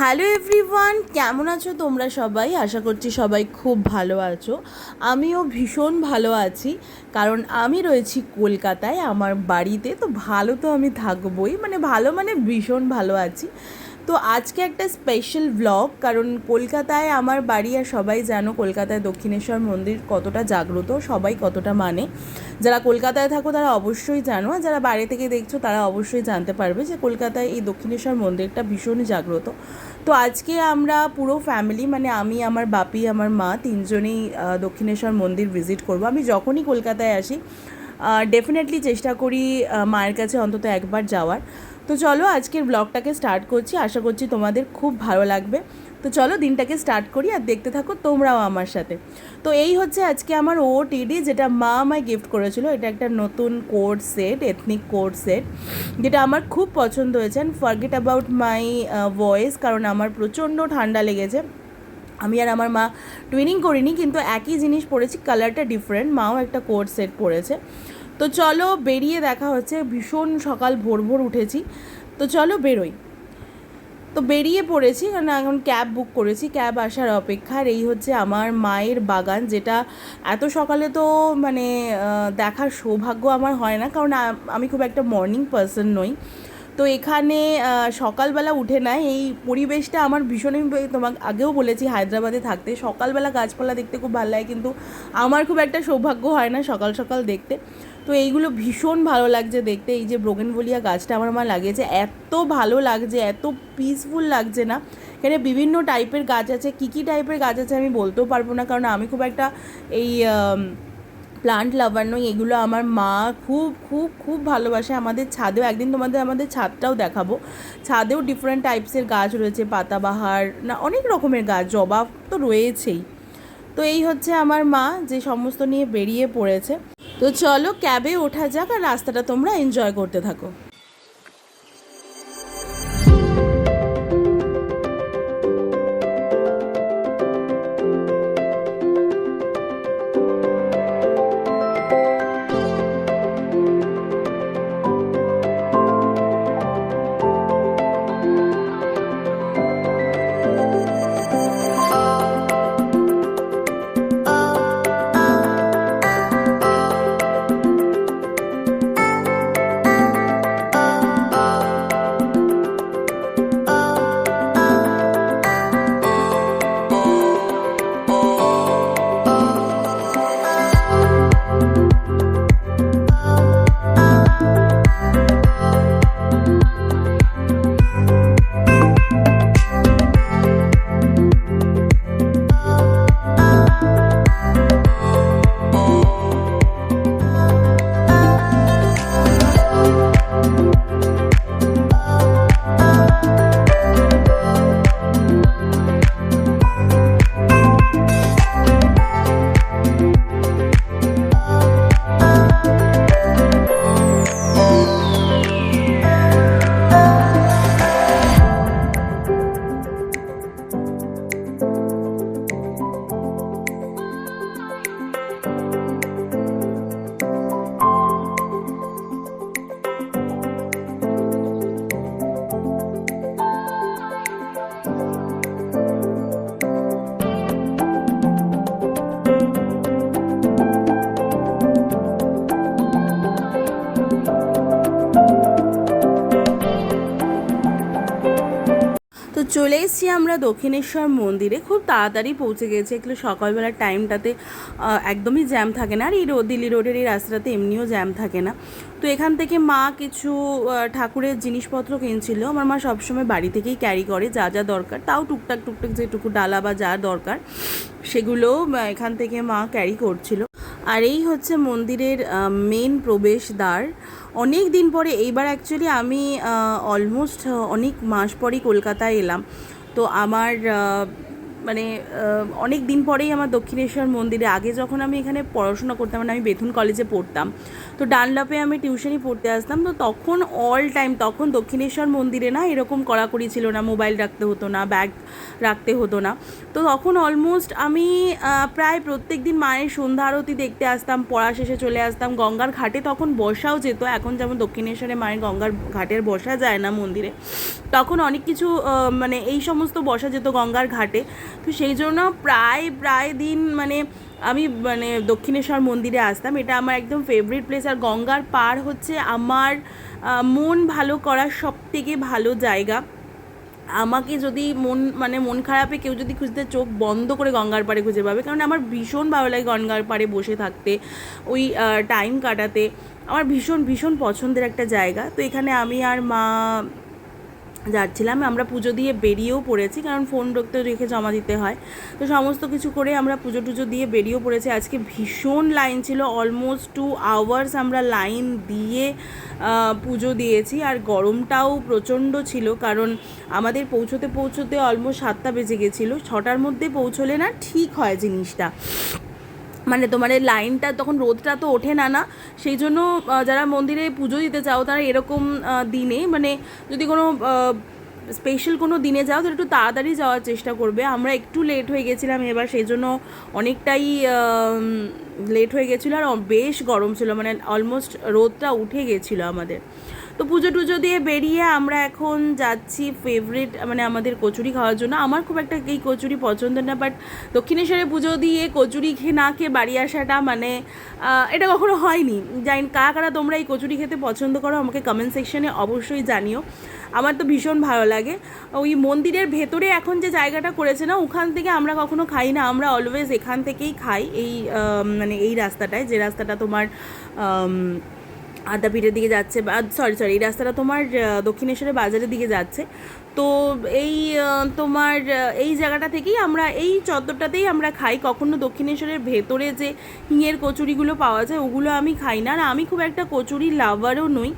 Hello everyone, কেমন আছো তোমরা সবাই? আশা করছি সবাই খুব ভালো আছো। আমিও ভীষণ ভালো আছি, কারণ আমি রয়েছি কলকাতায়, আমার বাড়িতে। তো ভালো তো আমি থাকবোই মানে ভালো মানে ভীষণ ভালো আছি। তো আজকে একটা স্পেশাল ব্লগ কারণ কলকাতায় আমার বাড়ি আর সবাই জানো, কলকাতায় দক্ষিণেশ্বর মন্দির কতটা জাগ্রত, সবাই কতটা মানে। যারা কলকাতায় থাকো, তারা অবশ্যই জানো, আর যারা বাইরে থেকে দেখছ, তারা অবশ্যই জানতে পারবে যে কলকাতায় এই দক্ষিণেশ্বর মন্দিরটা ভীষণই জাগ্রত। তো আজকে আমরা পুরো ফ্যামিলি মানে আমি, আমার বাপি, আমার মা তিনজনেই দক্ষিণেশ্বর মন্দির ভিজিট করব। আমি যখনই কলকাতায় আসি ডেফিনেটলি চেষ্টা করি মায়ের কাছে অন্তত একবার যাওয়ার। তো চলো আজকের ব্লগটাকে স্টার্ট করছি। আশা করছি তোমাদের খুব ভালো লাগবে। তো চলো দিনটাকে স্টার্ট করি আর দেখতে থাকো তোমরাও আমার সাথে। তো এই হচ্ছে আজকে আমার ও টিডি যেটা মা আমায় গিফট করেছিল। এটা একটা নতুন code set ethnic code set যেটা আমার খুব পছন্দ হয়েছে। ফারগেট অ্যাবাউট মাই ভয়েস কারণ আমার প্রচণ্ড ঠান্ডা লেগেছে। আমি আর আমার মা টুইনিং করিনি, কিন্তু একই জিনিস পরেছি কালারটা ডিফারেন্ট মাও একটা কোড সেট পরেছে তো চলো বেরিয়ে দেখা হচ্ছে। ভীষণ সকাল, ভোর ভোর উঠেছি। তো চলো বেরোই। তো বেরিয়ে পড়েছি কারণ এখন ক্যাব বুক করেছি। ক্যাব আসার অপেক্ষা। আর এই হচ্ছে আমার মায়ের বাগান, যেটা এত সকালে তো মানে দেখার সৌভাগ্য আমার হয় না। কারণ আমি খুব একটা মর্নিং পারসন নই। তো এখানে সকালবেলা উঠে না এই পরিবেশটা আমার ভীষণই, তোমাকে আগেও বলেছি, হায়দ্রাবাদে থাকতে। সকালবেলা গাছপালা দেখতে খুব ভালো লাগে, কিন্তু আমার খুব একটা সৌভাগ্য হয় না সকাল সকাল দেখতে। তো এইগুলো ভীষণ ভালো লাগছে দেখতে। এই যে ব্রোগেনভলিয়া গাছটা আমার মা লাগিয়েছে, এত ভালো লাগছে, এত পিসফুল লাগছে না। এখানে বিভিন্ন টাইপের গাছ আছে, কী কী টাইপের গাছ আছে আমি বলতেও পারব না, কারণ আমি খুব একটা এই প্লান্ট লাভার নই। এগুলো আমার মা খুব খুব খুব ভালোবাসে। আমাদের ছাদেও, একদিন তোমাদের আমাদের ছাদটাও দেখাবো। ছাদেও ডিফারেন্ট টাইপসের গাছ রয়েছে, পাতাবাহার, না, অনেক রকমের গাছ, জবা তো রয়েছেই। তো এই হচ্ছে আমার মা যে সমস্ত নিয়ে বেরিয়ে পড়েছে। তো চলো ক্যাবে ওঠা যাক আর রাস্তাটা তোমরা এনজয় করতে থাকো। চলে এসেছি আমরা দক্ষিণেশ্বর মন্দিরে। খুব তাড়াতাড়ি পৌঁছে গেছি। একটু সকালবেলার টাইমটাতে একদমই জ্যাম থাকে না। আর এই রোড দিল্লি রোডের এই রাস্তাটাতে এমনিও জ্যাম থাকে না। তো এখান থেকে মা কিছু ঠাকুরের জিনিসপত্র কিনছিল। আমার মা সবসময় বাড়ি থেকেই ক্যারি করে, যা যা দরকার। তাও টুকটাক টুকটাক যেটুকু ডালা বা যা দরকার, সেগুলো এখান থেকে মা ক্যারি করছিল। আর এই হচ্ছে মন্দিরের মেন প্রবেশদ্বার। অনেক দিন পরে, এইবার অ্যাকচুয়ালি আমি অলমোস্ট অনেক মাস পরই কলকাতায় এলাম। তো আমার মানে অনেক দিন পরেই আমার দক্ষিণেশ্বর মন্দিরে। আগে যখন আমি এখানে পড়াশোনা করতাম মানে আমি বেথুন কলেজে পড়তাম, তো ডানলাপে আমি টিউশনই পড়তে আসতাম। তো তখন অল টাইম তখন দক্ষিণেশ্বর মন্দিরে না এরকম কড়াকড়ি ছিল না মোবাইল রাখতে হতো না ব্যাগ রাখতে হতো না। তো তখন অলমোস্ট আমি প্রায় প্রত্যেক দিন মায়ের সন্ধ্যা আরতি দেখতে আসতাম, পড়া শেষে চলে আসতাম। গঙ্গার ঘাটে তখন বসাও যেত, এখন যেমন দক্ষিণেশ্বরে মায়ের গঙ্গার ঘাটের বসা যায় না মন্দিরে। তখন অনেক কিছু মানে এই সমস্ত বসা যেত গঙ্গার ঘাটে। তো সেই জন্য প্রায় প্রায় দিন মানে আমি মানে দক্ষিণেশ্বর মন্দিরে আসতাম। এটা আমার একদম ফেভারিট প্লেস আর গঙ্গার পার হচ্ছে আমার মন ভালো করার সব থেকে ভালো জায়গা। আমাকে যদি মন মানে মন খারাপে কেউ যদি খুঁজতে চোখ বন্ধ করে গঙ্গার পাড়ে খুঁজে পাবে। কারণ আমার ভীষণ ভালো লাগে গঙ্গার পাড়ে বসে থাকতে, ওই টাইম কাটাতে। আমার ভীষণ ভীষণ পছন্দের একটা জায়গা। তো এখানে আমি আর মা যাচ্ছিলাম, আমরা পুজো দিয়ে বেরিয়েও পড়েছি, কারণ ফোন রক্তে রেখে জমা দিতে হয়। তো সমস্ত কিছু করে আমরা পুজো টুজো দিয়ে বেরিয়েও পড়েছি। আজকে ভীষণ লাইন ছিল অলমোস্ট টু আওয়ার্স আমরা লাইন দিয়ে পুজো দিয়েছি। আর গরমটাও প্রচণ্ড ছিল, কারণ আমাদের পৌঁছতে পৌঁছতে অলমোস্ট সাতটা বেজে গেছিল। ছটার মধ্যে পৌঁছলে না ঠিক হয় জিনিসটা। মানে তোমার এই লাইনটা তখন রোদটা তো ওঠে না না। সেই জন্য যারা মন্দিরে পুজো দিতে চাও তারা এরকম দিনে মানে যদি কোনো স্পেশাল কোনো দিনে যাও তো একটু তাড়াতাড়ি যাওয়ার চেষ্টা করবে। আমরা একটু লেট হয়ে গেছিলাম এবার, সেই জন্য অনেকটাই লেট হয়ে গেছিল আর বেশ গরম ছিল মানে অলমোস্ট রোদটা উঠে গেছিল আমাদের। তো পুজো টুজো দিয়ে বেরিয়ে আমরা এখন যাচ্ছি ফেভারিট মানে আমাদের কচুরি খাওয়ার জন্য। আমার খুব একটা এই কচুরি পছন্দ না বাট দক্ষিণেশ্বরে পুজো দিয়ে কচুরি খেয়ে না খেয়ে বাড়ি আসাটা মানে এটা কখনো হয়নি। জানি কারা কারা তোমরা এই কচুরি খেতে পছন্দ করো আমাকে কমেন্ট সেকশনে অবশ্যই জানিও। আমার তো ভীষণ ভালো লাগে। ওই মন্দিরের ভেতরে এখন যে জায়গাটা করেছে না, ওখান থেকে আমরা কখনো খাই না। আমরা অলওয়েজ এখান থেকেই খাই এই মানে এই রাস্তাটায়, যে রাস্তাটা তোমার আদ্যাপীঠের দিকে যাচ্ছে বা সরি সরি এই রাস্তাটা তোমার দক্ষিণেশ্বরের বাজারের দিকে যাচ্ছে। তো এই তোমার এই জায়গাটা থেকেই আমরা, এই চত্বরটাতেই আমরা খাই। কখনো দক্ষিণেশ্বরের ভেতরে যে হিঙের কচুরিগুলো পাওয়া যায়, ওগুলো আমি খাই না। আর আমি খুব একটা কচুরি লাভারও নই।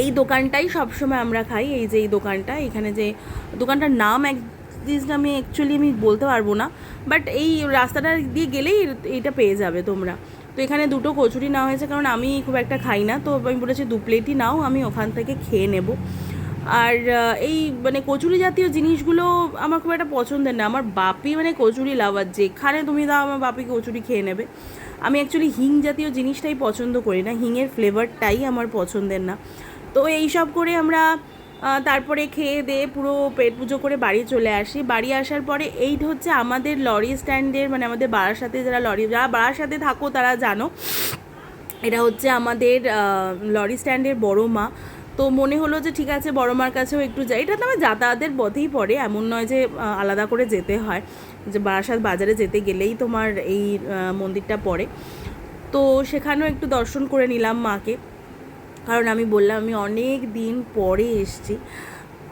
এই দোকানটাই সবসময় আমরা খাই। এই যে এই দোকানটা, এখানে যে দোকানটার নাম এক আমি অ্যাকচুয়ালি আমি বলতে পারব না। বাট এই রাস্তাটা দিয়ে গেলেই এটা পেয়ে যাবে তোমরা। তো এখানে দুটো কচুরি নেওয়া হয়েছে, কারণ আমি খুব একটা খাই না। তো আমি বলেছি, দু প্লেটই নাও, আমি ওখান থেকে খেয়ে নেব। আর এই মানে কচুরি জাতীয় জিনিসগুলো আমার খুব একটা পছন্দের না। আমার বাপি মানে কচুরি লাভার যেখানে তুমি দাও, আমার বাপি কচুরি খেয়ে নেবে। আমি অ্যাকচুয়ালি হিং জাতীয় জিনিসটাই পছন্দ করি না। হিঙের ফ্লেভারটাই আমার পছন্দের না। তো এই সব করে আমরা তারপরে খেয়ে দিয়ে পুরো পেট পুজো করে বাড়ি চলে আসি। বাড়ি আসার পরে এই হচ্ছে আমাদের লরি স্ট্যান্ডের মানে আমাদের বারাসাতে যারা লরি, যারা বারাসাতে থাকো তারা জানো এটা হচ্ছে আমাদের লরি স্ট্যান্ডের বড় মা। তো মনে হলো যে ঠিক আছে, বড় মার কাছেও একটু যাই। এটা তো আমার যাতায়াতের পথেই পড়ে, এমন নয় যে আলাদা করে যেতে হয়। যে বারাসাত বাজারে যেতে গেলেই তোমার এই মন্দিরটা পড়ে। তো সেখানেও একটু দর্শন করে নিলাম মাকে। কারণ আমি বললাম, আমি অনেক দিন পরে এসছি।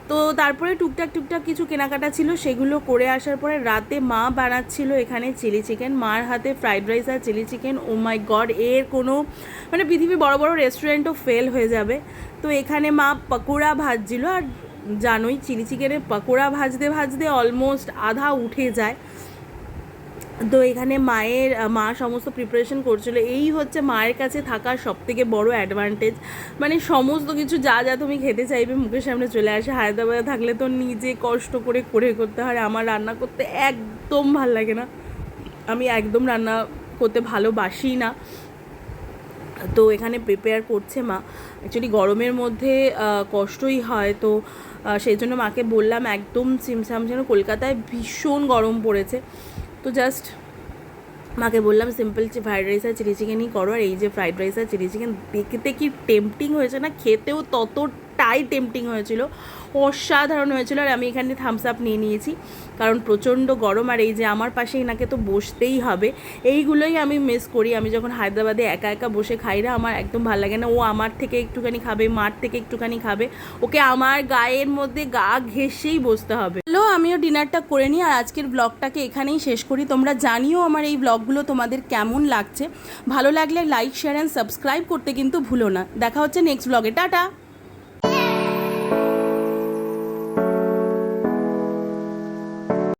তো তারপরে টুকটাক টুকটাক কিছু কেনাকাটা ছিল, সেগুলো করে আসার পরে রাতে মা বানাচ্ছিল এখানে চিলি চিকেন। মার হাতে ফ্রাইড রাইস আর chilli chicken. Oh my god, এর কোনো মানে পৃথিবীর বড় বড় রেস্টুরেন্টও ফেল হয়ে যাবে। তো এখানে মা পকোড়া ভাজছিল আর জানোই, চিলি চিকেনের পকোড়া ভাজতে ভাজতে অলমোস্ট আধা উঠে যায়। তো এখানে মায়ের মা সমস্ত প্রিপারেশন করছিল। এই হচ্ছে মায়ের কাছে থাকার সব থেকে বড় অ্যাডভান্টেজ মানে সমস্ত কিছু যা যা তুমি খেতে চাইবে মুখের সামনে চলে আসে। হায়দ্রাবাদে থাকলে তো নিজে কষ্ট করে করে করতে হয়। আমার রান্না করতে একদম ভালো লাগে না। আমি একদম রান্না করতে ভালোবাসি না। তো এখানে প্রিপেয়ার করছে মা। অ্যাকচুয়ালি গরমের মধ্যে কষ্টই হয়। তো সেই জন্য মাকে বললাম একদম চিমসাম যেন কলকাতায় ভীষণ গরম পড়েছে। তো জাস্ট মাকে বললাম সিম্পল ফ্রাইড রাইস আর চিলি চিকেনই করো, আর এই যে ফ্রাইড রাইস আর চিলি চিকেন দেখতে কি টেম্পটিং হয়েছে না? খেতেও ততটাই টেম্পটিং হয়েছিল। অসাধারণ হয়েছিল আর আমি এখানে থামস আপ নিয়ে নিয়েছি। কারণ প্রচণ্ড গরম আর এই যে আমার পাশে এনাকে তো বসতেই হবে, এইগুলোই আমি মিস করি। আমি যখন হায়দ্রাবাদে একা একা বসে খাই না, আমার একদম ভালো লাগে না। ও আমার থেকে একটুখানি খাবে, মার থেকে একটুখানি খাবে। ওকে আমার গায়ের মধ্যে গা ঘেসেই বসতে হবে। হ্যালো, আমিও ডিনারটা করে নিই আর আজকের ব্লগটাকে এখানেই শেষ করি। তোমরা জানিও আমার এই ব্লগগুলো তোমাদের কেমন লাগছে। ভালো লাগলে লাইক শেয়ার অ্যান্ড সাবস্ক্রাইব করতে কিন্তু ভুলো না। দেখা হচ্ছে নেক্সট ব্লগে টাটা!